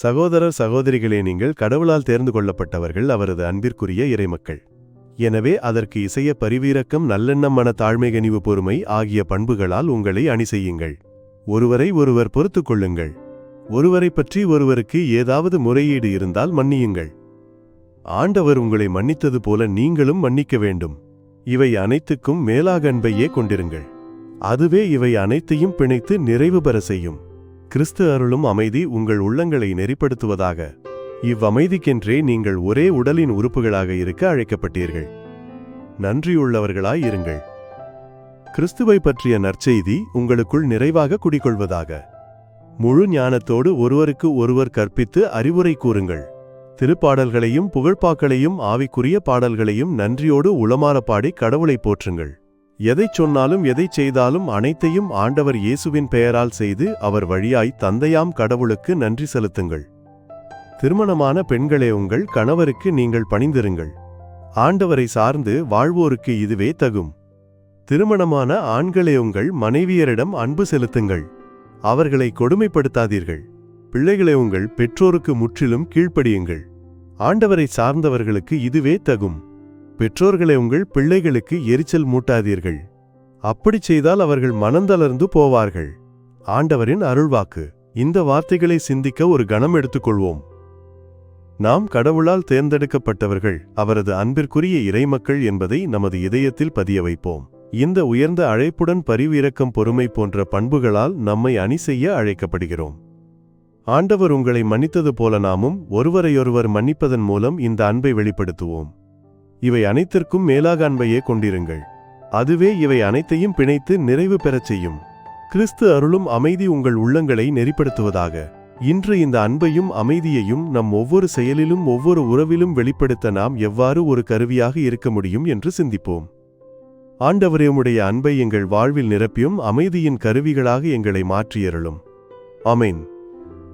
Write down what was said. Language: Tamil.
சகோதரர் சகோதரிகளே நீங்கள் கடவுளால் தேர்ந்து கொள்ளப்பட்டவர்கள் அவரது அன்பிற்குரிய இறைமக்கள். எனவே அதற்கு இசைய பரிவீரக்கம் நல்லெண்ணம் மன தாழ்மை கனிவு பொறுமை ஆகிய பண்புகளால் உங்களை அணி செய்யுங்கள் ஒருவரை ஒருவர் பொறுத்துக் கொள்ளுங்கள். ஒருவரைப் பற்றி ஒருவருக்கு ஏதாவது முறையீடு இருந்தால் மன்னியுங்கள். ஆண்டவர் உங்களை மன்னித்தது போல நீங்களும் மன்னிக்க வேண்டும். இவை அனைத்துக்கும் மேலாக அன்பையே கொண்டிருங்கள். அதுவே இவை அனைத்தையும் பிணைத்து நிறைவு பெற செய்யும். கிறிஸ்து அருளும் அமைதி உங்கள் உள்ளங்களை நெறிப்படுத்துவதாக. இவ்வமைதிக்கென்றே நீங்கள் ஒரே உடலின் உறுப்புகளாக இருக்க அழைக்கப்பட்டீர்கள். நன்றியுள்ளவர்களாய் இருங்கள். கிறிஸ்துவை பற்றிய நற்செய்தி உங்களுக்குள் நிறைவாக குடிகொள்வதாக. முழு ஞானத்தோடு ஒருவருக்கு ஒருவர் கற்பித்து அறிவுரை கூறுங்கள். திருப்பாடல்களையும் புகழ்பாக்களையும் ஆவிக்குரிய பாடல்களையும் நன்றியோடு உளமாற பாடி கடவுளை போற்றுங்கள். எதைச் சொன்னாலும் எதைச் செய்தாலும் அனைத்தையும் ஆண்டவர் இயேசுவின் பெயரால் செய்து அவர் வழியாய் தந்தையாம் கடவுளுக்கு நன்றி செலுத்துங்கள். திருமணமான பெண்களே உங்கள் கணவருக்கு நீங்கள் பணிந்திருங்கள். ஆண்டவரை சார்ந்து வாழ்வோருக்கு இதுவே தகும். திருமணமான ஆண்களே உங்கள் மனைவியரிடம் அன்பு செலுத்துங்கள். அவர்களை கொடுமைப்படுத்தாதீர்கள். பிள்ளைகளை உங்கள் பெற்றோருக்கு முற்றிலும் கீழ்ப்படியுங்கள். ஆண்டவரை சார்ந்தவர்களுக்கு இதுவே தகும். பெற்றோர்களை உங்கள் பிள்ளைகளுக்கு எரிச்சல் மூட்டாதீர்கள். அப்படிச் செய்தால் அவர்கள் மனந்தளர்ந்து போவார்கள். ஆண்டவரின் அருள்வாக்கு. இந்த வார்த்தைகளை சிந்திக்க ஒரு கணம் எடுத்துக்கொள்வோம். நாம் கடவுளால் தேர்ந்தெடுக்கப்பட்டவர்கள் அவரது அன்பிற்குரிய இறைமக்கள் என்பதை நமது இதயத்தில் பதிய வைப்போம். இந்த உயர்ந்த அழைப்புடன் பரிவிரக்கம் பொறுமை போன்ற பண்புகளால் நம்மை அணி செய்ய அழைக்கப்படுகிறோம். ஆண்டவர் உங்களை மன்னித்தது போல நாமும் ஒருவரையொருவர் மன்னிப்பதன் மூலம் இந்த அன்பை வெளிப்படுத்துவோம். இவை அனைத்திற்கும் மேலாக அன்பையே கொண்டிருங்கள். அதுவே இவை அனைத்தையும் பிணைத்து நிறைவு பெறச் செய்யும். கிறிஸ்து அருளும் அமைதி உங்கள் உள்ளங்களை நெறிப்படுத்துவதாக. இன்று இந்த அன்பையும் அமைதியையும் நம் ஒவ்வொரு செயலிலும் ஒவ்வொரு உறவிலும் வெளிப்படுத்த நாம் எவ்வாறு ஒரு கருவியாக இருக்க முடியும் என்று சிந்திப்போம். ஆண்டவரே அன்பை எங்கள் வாழ்வில் நிரப்பியும் அமைதியின் கருவிகளாக எங்களை மாற்றியருளும். அமேன்